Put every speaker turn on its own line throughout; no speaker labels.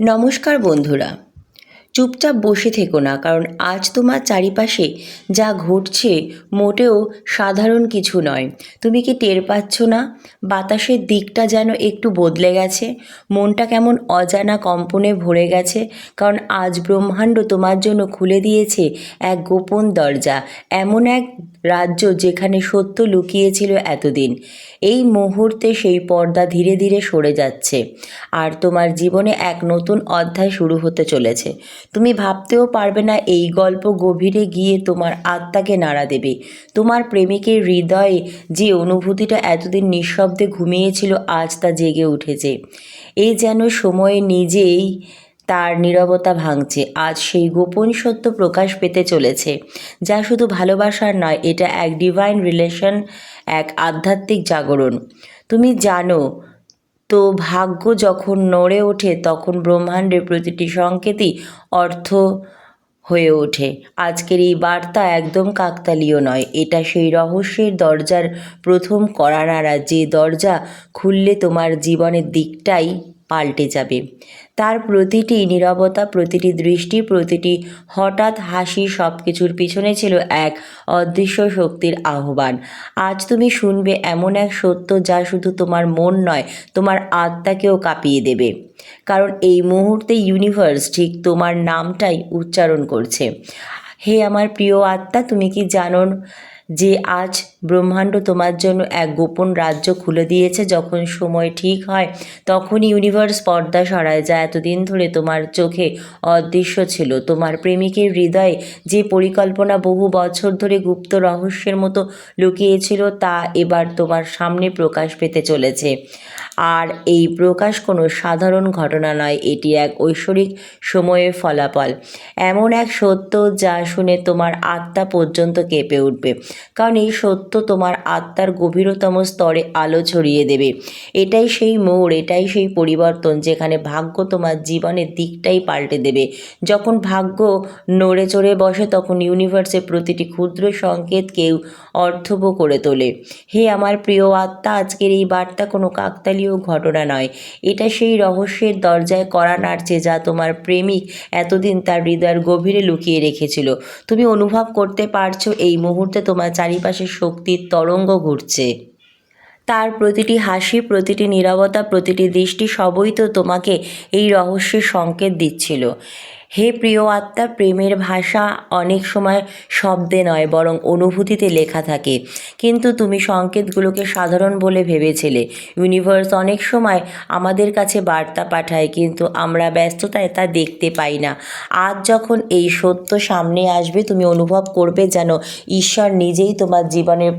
নমস্কার বন্ধুরা। চুপচাপ বসে থেকো না, কারণ আজ তোমার চারিপাশে যা ঘটছে মোটেও সাধারণ কিছু নয়। তুমি কি টের পাচ্ছ না? বাতাসের দিকটা যেন একটু বদলে গেছে। মনটা কেমন অজানা কম্পনে ভরে গেছে, কারণ আজ ব্রহ্মাণ্ড তোমার জন্য খুলে দিয়েছে এক গোপন দরজা, এমন এক রাজ্য যেখানে সত্য লুকিয়েছিল এতদিন। এই মুহূর্তে সেই পর্দা ধীরে ধীরে সরে যাচ্ছে। আর তোমার জীবনে এক নতুন অধ্যায় শুরু হতে চলেছে। তুমি ভাবতেও পারবে না এই গল্প গভীরে গিয়ে তোমার আত্মাকে নাড়া দেবে। তোমার প্রেমিকের হৃদয়ে যে অনুভূতিটা এতদিন নিঃশব্দে ঘুমিয়েছিল, আজ তা জেগে উঠেছে। এই যেন সময়ে নিজেই তার নীরবতা ভাঙছে। আজ সেই গোপন সত্য প্রকাশ পেতে চলেছে, যা শুধু ভালোবাসার নয়, এটা এক ডিভাইন রিলেশন এক আধ্যাত্মিক জাগরণ। তুমি জানো, তো ভাগ্য যখন নড়ে ওঠে, তখন ব্রহ্মাণ্ডের প্রতিটি সংকেতই অর্থ হয়ে ওঠে। আজকের এই বার্তা একদম কাকতালীয় নয়, এটা সেই রহস্যের দরজার প্রথম কড়া নাড়া যে দরজা খুললে তোমার জীবনের দিকটাই পাল্টে যাবে। তার প্রতিটি নীরবতা, প্রতিটি দৃষ্টি, প্রতিটি হঠাৎ হাসি সব কিছুর পিছনে ছিল এক অদৃশ্য শক্তির আহ্বান। আজ তুমি শুনবে এমন এক সত্য যা শুধু তোমার মন নয়, তোমার আত্মাকেও কাঁপিয়ে দেবে। কারণ এই মুহূর্তে ইউনিভার্স ঠিক তোমার নামটাই উচ্চারণ করছে। হে আমার প্রিয় আত্মা, তুমি কি জানো যে আজ ব্রহ্মাণ্ড তোমার জন্য এক গোপন রাজ্য খুলে দিয়েছে। যখন সময় ঠিক হয় তখন ইউনিভার্স পর্দা সরায় যা এতদিন ধরে তোমার চোখে অদৃশ্য ছিল। তোমার প্রেমিকের হৃদয়ে যে পরিকল্পনা বহু বছর ধরে গুপ্ত রহস্যের মতো লুকিয়েছিল, তা এবার তোমার সামনে প্রকাশ পেতে চলেছে। আর এই প্রকাশ কোনো সাধারণ ঘটনা নয়, এটি এক ঐশ্বরিক সময়ের ফলাফল। এমন এক সত্য যা শুনে তোমার আত্মা পর্যন্ত কেঁপে উঠবে। কারণ এই সত্য তোমার আত্মার গভীরতম স্তরে আলো ছড়িয়ে দেবে। এটাই সেই মোড়, এটাই সেই পরিবর্তন যেখানে ভাগ্য তোমার জীবনের দিকটাই পাল্টে দেবে। যখন ভাগ্য নড়ে চড়ে বসে, তখন ইউনিভার্সের প্রতিটি ক্ষুদ্র সংকেত কেউ অর্থবহ করে তোলে। হে আমার প্রিয় আত্মা, আজকের এই বার্তা কোনো কাকতালীয় ঘটনা নয়। এটা সেই রহস্যের দরজায় কড়া নাড়ছে যা তোমার প্রেমিক এতদিন তার হৃদয়ের গভীরে লুকিয়ে রেখেছিল। তুমি অনুভব করতে পারছ এই মুহূর্তে তোমার চারিপাশের চারিপাশে শক্তির তরঙ্গ ঘুরছে। তার প্রতিটি হাসি, প্রতিটি নিরবতা, প্রতিটি দৃষ্টি সবই তো তোমাকে এই রহস্যের সংকেত দিচ্ছিল। হে প্রিয় আত্মা, প্রেমের ভাষা অনেক সময় শব্দে নয়, বরং অনুভূতিতে লেখা থাকে। কিন্তু তুমি সংকেতগুলোকে সাধারণ বলে ভেবেছিলে। ইউনিভার্স অনেক সময় আমাদের কাছে বার্তা পাঠায়, কিন্তু আমরা ব্যস্ততায় তা দেখতে পাই না। আজ যখন এই সত্য সামনে আসবে, তুমি অনুভব করবে যেন ঈশ্বর নিজেই তোমার জীবনের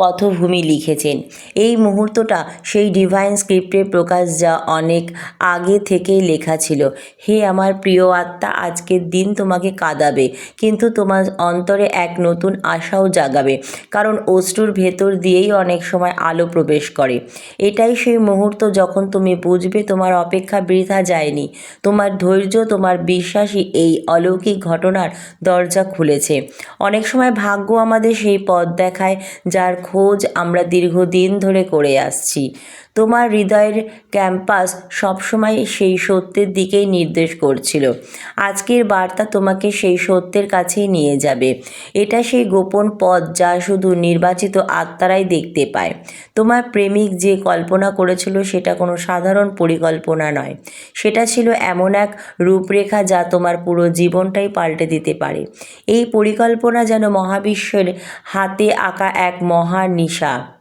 পথভূমি লিখেছেন। এই মুহূর্তটা সেই ডিভাইন স্ক্রিপ্টে প্রকাশ যা অনেক আগে থেকেই লেখা ছিল। হে আমার প্রিয় আত্মা, আজকের দিন তোমাকে কাঁদাবে, কিন্তু তোমার অন্তরে এক নতুন আশাও জাগাবে, কারণ অশ্রুর ভেতর দিয়েই অনেক সময় আলো প্রবেশ করে। এটাই সেই মুহূর্ত যখন তুমি বুঝবে তোমার অপেক্ষা বৃথা যায়নি। তোমার ধৈর্য, তোমার বিশ্বাসই এই অলৌকিক ঘটনার দরজা খুলেছে। অনেক সময় ভাগ্য আমাদের সেই পথ দেখায়, যার খোঁজ আমরা দীর্ঘদিন ধরে করে আসছি। তোমার হৃদয়ের ক্যাম্পাস সবসময় সেই সত্যের দিকেই নির্দেশ করছিল। আজকের বার্তা তোমাকে সেই সত্যের কাছেই নিয়ে যাবে। এটা সেই গোপন পথ যা শুধু নির্বাচিত আত্মারাই দেখতে পায়। তোমার প্রেমিক যে কল্পনা করেছিল সেটা কোনো সাধারণ পরিকল্পনা নয়। সেটা ছিল এমন এক রূপরেখা যা তোমার পুরো জীবনটাই পাল্টে দিতে পারে। এই পরিকল্পনা যেন মহাবিশ্বের হাতে আঁকা এক মহা নিশা।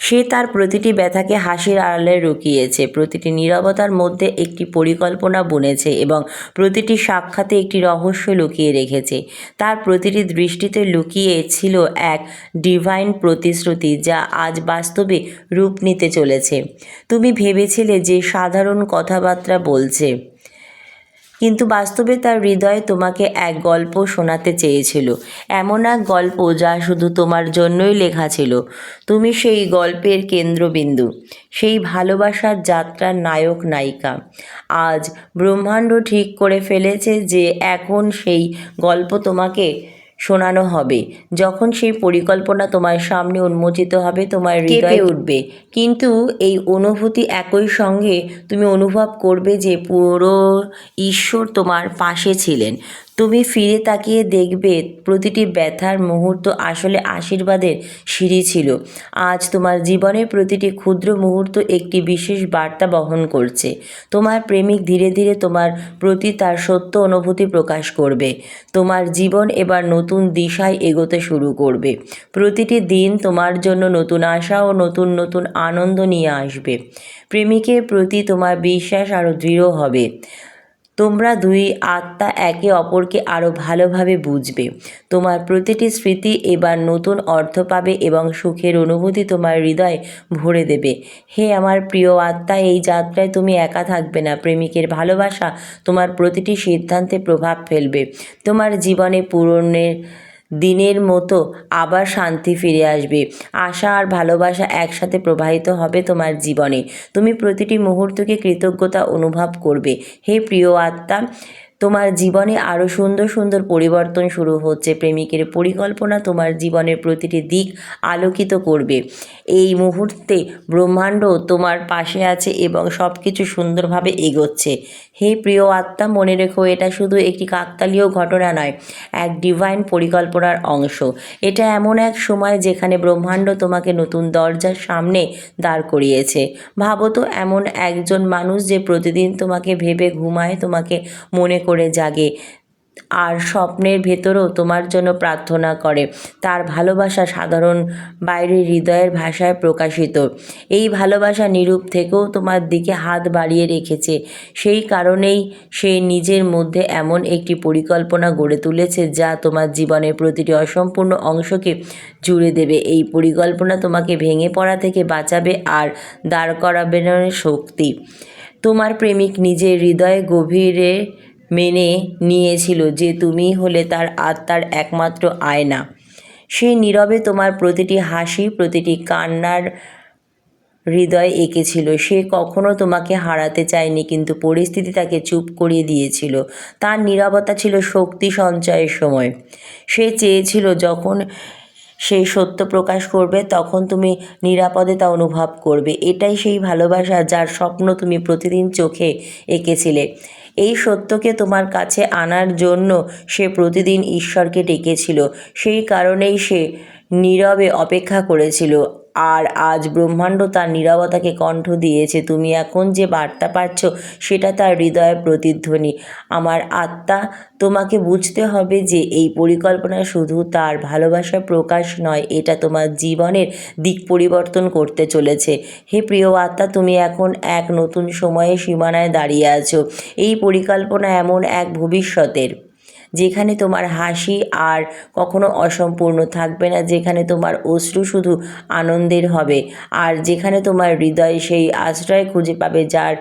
সে তার প্রতিটি ব্যথাকে হাসির আড়ালে রুকিয়েছে। প্রতিটি নীরবতার মধ্যে একটি পরিকল্পনা বুনেছে এবং প্রতিটি সাক্ষাতে একটি রহস্য লুকিয়ে রেখেছে। তার প্রতিটি দৃষ্টিতে লুকিয়ে ছিল এক ডিভাইন প্রতিশ্রুতি যা আজ বাস্তবে রূপ নিতে চলেছে। তুমি ভেবেছিলে যে সাধারণ কথাবার্তা বলছে। কিন্তু বাস্তবে তার হৃদয় তোমাকে এক গল্প শোনাতে চেয়েছিল। এমন এক গল্প যা শুধু তোমার জন্যই লেখা ছিল। তুমি সেই গল্পের কেন্দ্রবিন্দু, সেই ভালোবাসার যাত্রার নায়ক নায়িকা। আজ ব্রহ্মাণ্ড ঠিক করে ফেলেছে যে এখন সেই গল্প তোমাকে শোনানো হবে। যখন সেই পরিকল্পনা তোমার সামনে উন্মোচিত হবে তোমার হৃদয়ে উঠবে। কিন্তু এই অনুভূতি একই সঙ্গে তুমি অনুভব করবে যে পুরো ঈশ্বর তোমার পাশে ছিলেন। তুমি ফিরে তাকিয়ে দেখবে প্রতিটি ব্যথার মুহূর্ত আসলে আশীর্বাদের সিঁড়ি ছিল। আজ তোমার জীবনের প্রতিটি ক্ষুদ্র মুহূর্ত একটি বিশেষ বার্তা বহন করছে। তোমার প্রেমিক ধীরে ধীরে তোমার প্রতি তার সত্য অনুভূতি প্রকাশ করবে। তোমার জীবন এবার নতুন দিশায় এগোতে শুরু করবে। প্রতিটি দিন তোমার জন্য নতুন আশা ও নতুন নতুন আনন্দ নিয়ে আসবে। প্রেমিকের প্রতি তোমার বিশ্বাস আরও দৃঢ় হবে। তোমরা দুই আত্মা একে অপরকে আরও ভালোভাবে বুঝবে। তোমার প্রতিটি স্মৃতি এবার নতুন অর্থ পাবে এবং সুখের অনুভূতি তোমার হৃদয় ভরে দেবে। হে আমার প্রিয় আত্মা, এই যাত্রায় তুমি একা থাকবে না। প্রেমিকের ভালোবাসা তোমার প্রতিটি সিদ্ধান্তে প্রভাব ফেলবে। তোমার জীবনে পূরণের দিনের মতো আবার শান্তি ফিরে আসবে। আশা আর ভালোবাসা একসাথে প্রবাহিত হবে তোমার জীবনে। তুমি প্রতিটি মুহূর্তকে কৃতজ্ঞতা অনুভব করবে। হে প্রিয় আত্মা তোমার জীবনে আরও সুন্দর সুন্দর পরিবর্তন শুরু হচ্ছে। প্রেমিকের পরিকল্পনা তোমার জীবনের প্রতিটি দিক আলোকিত করবে। এই মুহূর্তে ব্রহ্মাণ্ড তোমার পাশে আছে এবং সব কিছু সুন্দরভাবে এগোচ্ছে। হে প্রিয় আত্মা, মনে রেখো, এটা শুধু একটি কাকতালীয় ঘটনা নয়, এক ডিভাইন পরিকল্পনার অংশ। এটা এমন এক সময় যেখানে ব্রহ্মাণ্ড তোমাকে নতুন দরজার সামনে দাঁড় করিয়েছে। ভাবো তো, এমন একজন মানুষ যে প্রতিদিন তোমাকে ভেবে ঘুমায়, তোমাকে মনে করে জাগে। আর স্বপ্নের ভেতরেও তোমার জন্য প্রার্থনা করে। তার ভালোবাসা সাধারণ বাইরের হৃদয়ের ভাষায় প্রকাশিত। এই ভালোবাসা নিরূপ থেকেও তোমার দিকে হাত বাড়িয়ে রেখেছে। সেই কারণেই সে নিজের মধ্যে এমন একটি পরিকল্পনা গড়ে তুলেছে যা তোমার জীবনের প্রতিটি অসম্পূর্ণ অংশকে জুড়ে দেবে। এই পরিকল্পনা তোমাকে ভেঙে পড়া থেকে বাঁচাবে আর দাঁড় করাবে শক্তি। তোমার প্রেমিক নিজের হৃদয়ে গভীরে মেনে নিয়েছিল যে তুমি হলে তার আত্মার একমাত্র আয়না। সে নীরবে তোমার প্রতিটি হাসি, প্রতিটি কান্নার হৃদয় এঁকেছিল। সে কখনো তোমাকে হারাতে চায়নি, কিন্তু পরিস্থিতি তাকে চুপ করিয়ে দিয়েছিল। তার নীরবতা ছিল শক্তি সঞ্চয়ের সময়। সে চেয়েছিল যখন সেই সত্য প্রকাশ করবে, তখন তুমি নিরাপদে তা অনুভব করবে। এটাই সেই ভালোবাসা যার স্বপ্ন তুমি প্রতিদিন চোখে এঁকেছিলে। এই সত্যকে তোমার কাছে আনার জন্য সে প্রতিদিন ঈশ্বরকে ডেকেছিল। সেই কারণেই সে নীরবে অপেক্ষা করেছিল। আর আজ ব্রহ্মাণ্ড তার নীরবতাকে কণ্ঠ দিয়েছে। তুমি এখন যে বার্তা পাচ্ছ, সেটা তার হৃদয়ের প্রতিধ্বনি। আমার আত্মা, তোমাকে বুঝতে হবে যে এই পরিকল্পনা শুধু তার ভালোবাসার প্রকাশ নয়, এটা তোমার জীবনের দিক পরিবর্তন করতে চলেছে। হে প্রিয় আত্মা, তুমি এখন এক নতুন সময়ে সীমানায় দাঁড়িয়ে আছো। এই পরিকল্পনা এমন এক ভবিষ্যতের। যেখানে তোমার হাসি আর কখনো অসম্পূর্ণ থাকবে না, যেখানে তোমার অশ্রু শুধু আনন্দের হবে। আর যেখানে তোমার হৃদয় সেই আশ্রয় খুঁজে পাবে, যার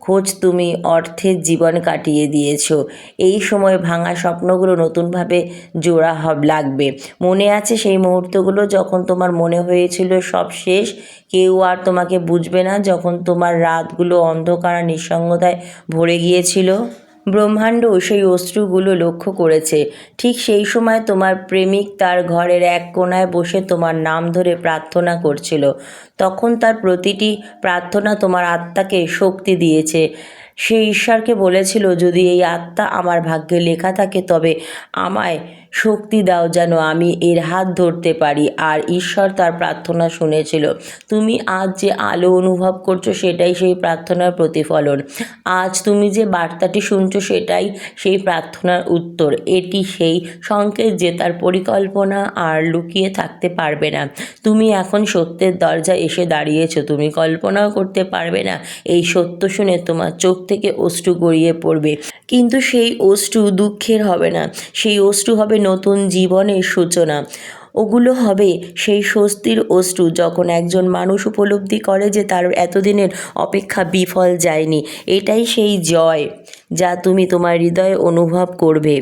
খোঁজ তুমি অর্থের জীবন কাটিয়ে দিয়েছ। এই সময় ভাঙা স্বপ্নগুলো নতুনভাবে জোড়া হব, লাগবে। মনে আছে সেই মুহূর্তগুলো যখন তোমার মনে হয়েছিল সব শেষ? কেউ আর তোমাকে বুঝবে না যখন তোমার রাতগুলো অন্ধকার নিঃসঙ্গতায় ভরে গিয়েছিল? ব্রহ্মাণ্ড সেই অশ্রুগুলো লক্ষ্য করেছে। ঠিক সেই সময় তোমার প্রেমিক তার ঘরের এক কোনায় বসে তোমার নাম ধরে প্রার্থনা করছিল। তখন তার প্রতিটি প্রার্থনা তোমার আত্মাকে শক্তি দিয়েছে। সে ঈশ্বরকে বলেছিল, যদি এই আত্মা আমার ভাগ্যে লেখা থাকে, তবে আমায় শক্তি দাও যেন আমি এর হাত ধরতে পারি। আর ঈশ্বর তার প্রার্থনা শুনেছিল। তুমি আজ যে আলো অনুভব করছ, সেটাই সেই প্রার্থনার প্রতিফলন। আজ তুমি যে বার্তাটি শুনছো, সেটাই সেই প্রার্থনার উত্তর। এটি সেই সংকেত যে তার পরিকল্পনা আর লুকিয়ে থাকতে পারবে না। তুমি এখন সত্যের দরজা এসে দাঁড়িয়েছো। তুমি কল্পনাও করতে পারবে না। এই সত্য শুনে তোমার চোখ থেকে অশ্রু গড়িয়ে পড়বে। কিন্তু সেই অশ্রু দুঃখের হবে না। সেই অশ্রু হবে নতুন জীবনের সূচনা। ওগুলো হবে সেই স্বস্তির অশ্রু যখন একজন মানুষ উপলব্ধি করে যে তার এতদিনের অপেক্ষা বিফল যায়নি। এটাই সেই জয়। যা তুমি তোমার হৃদয়ে অনুভব করবে।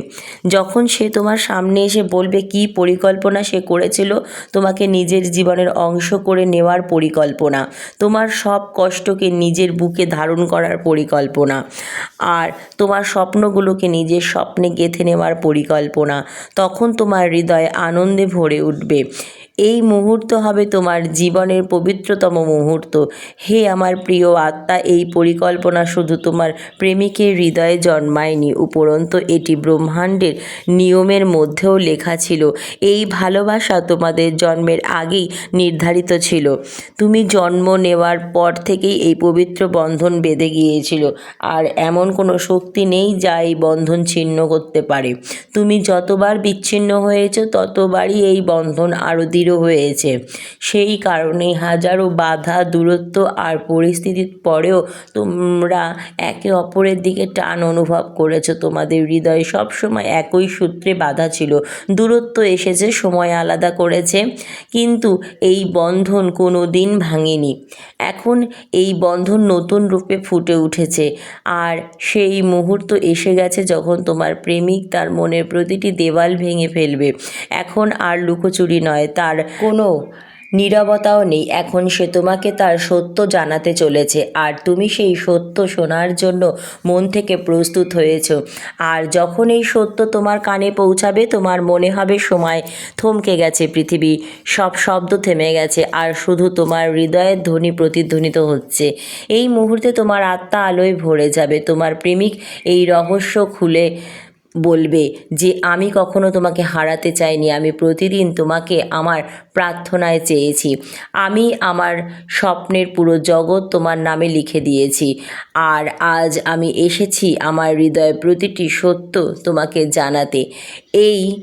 যখন সে তোমার সামনে এসে বলবে কী পরিকল্পনা সে করেছিল, তোমাকে নিজের জীবনের অংশ করে নেওয়ার পরিকল্পনা, তোমার সব কষ্টকে নিজের বুকে ধারণ করার পরিকল্পনা, আর তোমার স্বপ্নগুলোকে নিজের স্বপ্নে গেঁথে নেওয়ার পরিকল্পনা, তখন তোমার হৃদয় আনন্দে ভরে উঠবে। এই মুহূর্ত হবে তোমার জীবনের পবিত্রতম মুহূর্ত। হে আমার প্রিয় আত্মা, এই পরিকল্পনা শুধু তোমার প্রেমিকের হৃদয়ে জন্মায়নি, উপরন্ত এটি ব্রহ্মাণ্ডের নিয়মের মধ্যেও লেখা ছিল। এই ভালোবাসা তোমাদের জন্মের আগেই নির্ধারিত ছিল। তুমি জন্ম নেওয়ার পর থেকেই এই পবিত্র বন্ধন বেঁধে গিয়েছিল। আর এমন কোনো শক্তি নেই যা এই বন্ধন ছিন্ন করতে পারে। তুমি যতবার বিচ্ছিন্ন হয়েছো, ততবারই এই বন্ধন আরও দৃঢ় হয়েছে। সেই কারণে হাজারো বাধা, দূরত্ব আর পরিস্থিতির পরেও তোমরা একে অপরের দিকে টান অনুভব করেছ। তোমাদের হৃদয়ে সবসময় একই সূত্রে বাধা ছিল। দূরত্ব এসেছে, সময় আলাদা করেছে, কিন্তু এই বন্ধন কোনো দিন ভাঙেনি। এখন এই বন্ধন নতুন রূপে ফুটে উঠেছে আর সেই মুহূর্ত এসে গেছে যখন তোমার প্রেমিক তার মনের প্রতিটি দেওয়াল ভেঙে ফেলবে। এখন আর লুকোচুরি নয়, তার কোনো নীরবতাও নেই। এখন সে তোমাকে তার সত্য জানাতে চলেছে আর তুমি সেই সত্য শোনার জন্য মন থেকে প্রস্তুত হয়েছো। আর যখন এই সত্য তোমার কানে পৌঁছাবে, তোমার মনে হবে সময় থমকে গেছে পৃথিবী। সব শব্দ থেমে গেছে আর শুধু তোমার হৃদয়ের ধ্বনি প্রতিধ্বনিত হচ্ছে। এই মুহূর্তে তোমার আত্মা আলোয় ভরে যাবে। তোমার প্রেমিক এই রহস্য খুলে বলবে যে আমি কখনো তোমাকে হারাতে চাইনি, আমি প্রতিদিন তোমাকে আমার প্রার্থনায় চেয়েছি। আমি আমার স্বপ্নের পুরো জগৎ তোমার নামে লিখে দিয়েছি। আর আজ আমি এসেছি আমার হৃদয়ে প্রতিটি সত্য তোমাকে জানাতে। এই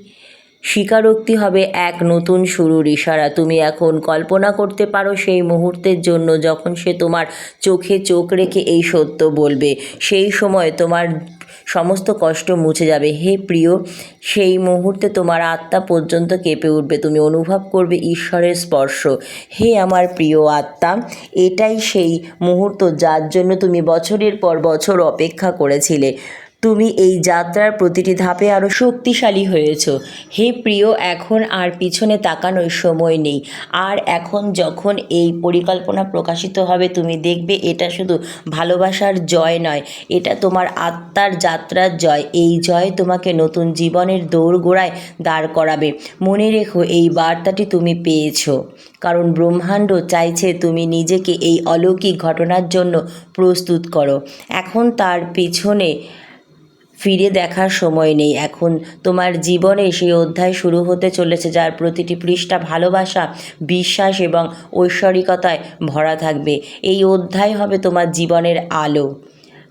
স্বীকারোক্তি হবে এক নতুন শুরুর ইশারা। তুমি এখন কল্পনা করতে পারো সেই মুহূর্তের জন্য যখন সে তোমার চোখে চোখ রেখে এই সত্য বলবে। সেই সময় তোমার সমস্ত কষ্ট মুছে যাবে। হে প্রিয়, সেই মুহূর্তে তোমার আত্মা পর্যন্ত কেঁপে উঠবে। তুমি অনুভব করবে ঈশ্বরের স্পর্শ। হে আমার প্রিয় আত্মা, এটাই সেই মুহূর্ত যার জন্য তুমি বছরের পর বছর অপেক্ষা করেছিলে। তুমি এই যাত্রার প্রতিটি ধাপে আরও শক্তিশালী হয়েছ। হে প্রিয়, এখন আর পিছনে তাকানোর সময় নেই। আর এখন যখন এই পরিকল্পনা প্রকাশিত হবে, তুমি দেখবে এটা শুধু ভালোবাসার জয় নয়, এটা তোমার আত্মার যাত্রার জয়। এই জয় তোমাকে নতুন জীবনের দৌড়গোড়ায় দাঁড় করাবে। মনে রেখো, এই বার্তাটি তুমি পেয়েছ। কারণ ব্রহ্মাণ্ড চাইছে তুমি নিজেকে এই অলৌকিক ঘটনার জন্য প্রস্তুত করো। এখন তার পিছনে ফিরে দেখার সময় নেই। এখন তোমার জীবনে সেই অধ্যায় শুরু হতে চলেছে, যার প্রতিটি পৃষ্ঠা ভালোবাসা, বিশ্বাস এবং ঐশ্বরিকতায় ভরা থাকবে। এই অধ্যায় হবে তোমার জীবনের আলো।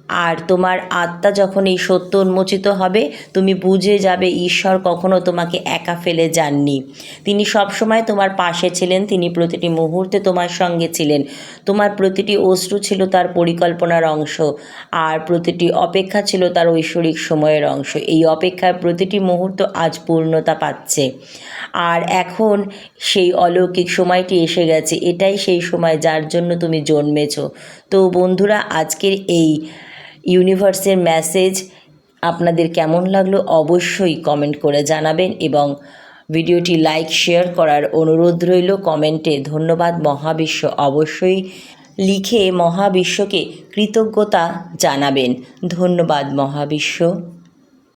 আর তোমার আত্মা যখন এই সত্য উন্মোচিত হবে, তুমি বুঝে যাবে ঈশ্বর কখনো তোমাকে একা ফেলে যাননি। তিনি সবসময় তোমার পাশে ছিলেন, তিনি প্রতিটি মুহূর্তে তোমার সঙ্গে ছিলেন। তোমার প্রতিটি অশ্রু ছিল তার পরিকল্পনার অংশ, আর প্রতিটি অপেক্ষা ছিল তার ঐশ্বরিক সময়ের অংশ। এই অপেক্ষার প্রতিটি মুহূর্ত আজ পূর্ণতা পাচ্ছে। আর এখন সেই অলৌকিক সময়টি এসে গেছে, এটাই সেই সময় যার জন্য তুমি জন্মেছ। তো বন্ধুরা, আজকের এই ইউনিভার্সের মেসেজ আপনাদের কেমন লাগল অবশ্যই কমেন্ট করে জানাবেন এবং ভিডিওটি লাইক শেয়ার করার অনুরোধ রইল। কমেন্টে ধন্যবাদ। মহাবিশ্ব অবশ্যই লিখে মহাবিশ্বকে কৃতজ্ঞতা জানাবেন। ধন্যবাদ মহাবিশ্ব।